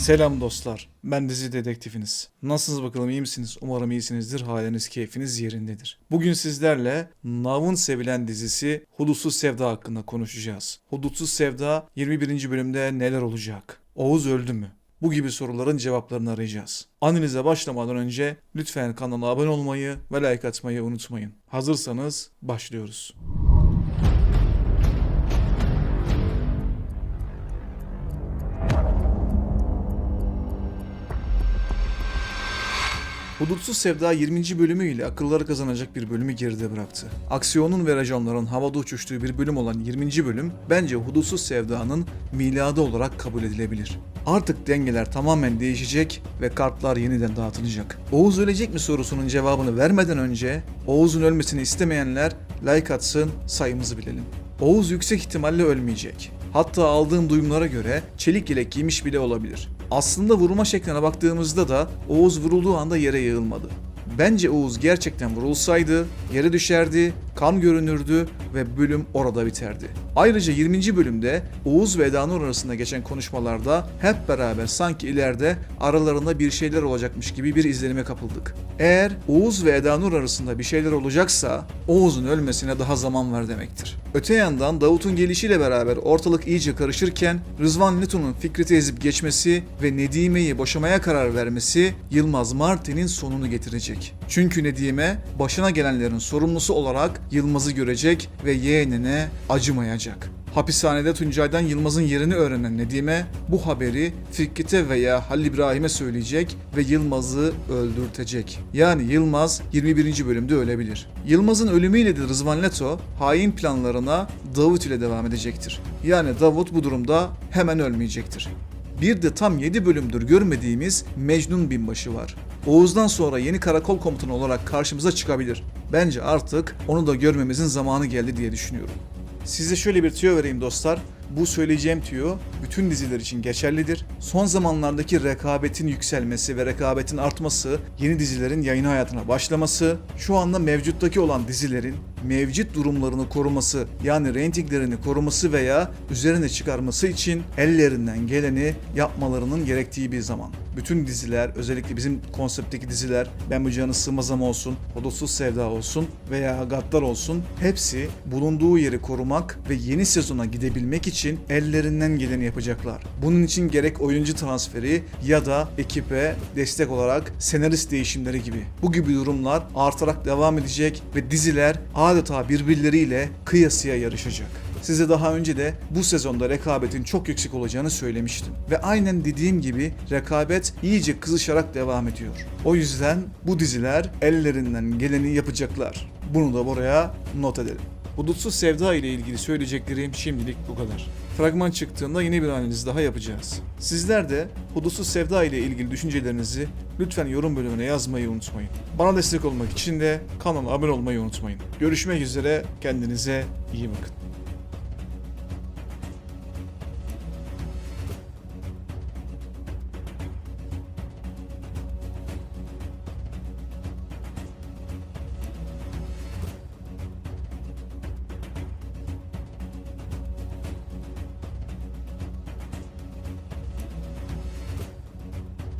Selam dostlar. Ben dizi dedektifiniz. Nasılsınız bakalım iyi misiniz? Umarım iyisinizdir. Haliniz keyfiniz yerindedir. Bugün sizlerle Nav'ın sevilen dizisi Hudutsuz Sevda hakkında konuşacağız. Hudutsuz Sevda 21. bölümde neler olacak? Oğuz öldü mü? Bu gibi soruların cevaplarını arayacağız. Analize başlamadan önce lütfen kanala abone olmayı ve like atmayı unutmayın. Hazırsanız başlıyoruz. Hudutsuz Sevda 20. bölümüyle akılları kazanacak bir bölümü geride bıraktı. Aksiyonun ve raconların havada uçuştuğu bir bölüm olan 20. bölüm bence Hudutsuz Sevda'nın miladı olarak kabul edilebilir. Artık dengeler tamamen değişecek ve kartlar yeniden dağıtılacak. Oğuz ölecek mi sorusunun cevabını vermeden önce Oğuz'un ölmesini istemeyenler like atsın sayımızı bilelim. Oğuz yüksek ihtimalle ölmeyecek. Hatta aldığım duyumlara göre çelik yelek giymiş bile olabilir. Aslında vurma şekline baktığımızda da Oğuz vurulduğu anda yere yığılmadı. Bence Oğuz gerçekten vurulsaydı yere düşerdi, kan görünürdü ve bölüm orada biterdi. Ayrıca 20. bölümde Oğuz ve Edanur arasında geçen konuşmalarda hep beraber sanki ileride aralarında bir şeyler olacakmış gibi bir izlenime kapıldık. Eğer Oğuz ve Edanur arasında bir şeyler olacaksa Oğuz'un ölmesine daha zaman var demektir. Öte yandan Davut'un gelişiyle beraber ortalık iyice karışırken Rızvan Leto'nun Fikret'i ezip geçmesi ve Nedime'yi boşamaya karar vermesi Yılmaz Martin'in sonunu getirecek. Çünkü Nedime başına gelenlerin sorumlusu olarak Yılmaz'ı görecek ve yeğenine acımayacak. Hapishanede Tuncay'dan Yılmaz'ın yerini öğrenen Nedime bu haberi Fikret'e veya Halil İbrahim'e söyleyecek ve Yılmaz'ı öldürtecek. Yani Yılmaz 21. bölümde ölebilir. Yılmaz'ın ölümüyle de Rızvan Leto hain planlarına Davut ile devam edecektir. Yani Davut bu durumda hemen ölmeyecektir. Bir de tam 7 bölümdür görmediğimiz Mecnun Binbaşı var. Oğuz'dan sonra yeni karakol komutanı olarak karşımıza çıkabilir. Bence artık onu da görmemizin zamanı geldi diye düşünüyorum. Size şöyle bir tüyo vereyim dostlar. Bu söyleyeceğim tüyo bütün diziler için geçerlidir. Son zamanlardaki rekabetin yükselmesi ve rekabetin artması, yeni dizilerin yayın hayatına başlaması, şu anda mevcuttaki olan dizilerin mevcut durumlarını koruması yani reytinglerini koruması veya üzerine çıkarması için ellerinden geleni yapmalarının gerektiği bir zaman. Bütün diziler özellikle bizim konseptteki diziler Ben Bu Canı Sığmazam olsun, Hudutsuz Sevda olsun veya Gaddar olsun hepsi bulunduğu yeri korumak ve yeni sezona gidebilmek için ellerinden geleni yapacaklar. Bunun için gerek oyuncu transferi ya da ekibe destek olarak senarist değişimleri gibi. Bu gibi durumlar artarak devam edecek ve diziler adeta birbirleriyle kıyasıya yarışacak. Size daha önce de bu sezonda rekabetin çok yüksek olacağını söylemiştim. Ve aynen dediğim gibi rekabet iyice kızışarak devam ediyor. O yüzden bu diziler ellerinden geleni yapacaklar. Bunu da buraya not edelim. Hudutsuz Sevda ile ilgili söyleyeceklerim şimdilik bu kadar. Fragman çıktığında yine bir analiz daha yapacağız. Sizler de Hudutsuz Sevda ile ilgili düşüncelerinizi lütfen yorum bölümüne yazmayı unutmayın. Bana destek olmak için de kanala abone olmayı unutmayın. Görüşmek üzere, kendinize iyi bakın.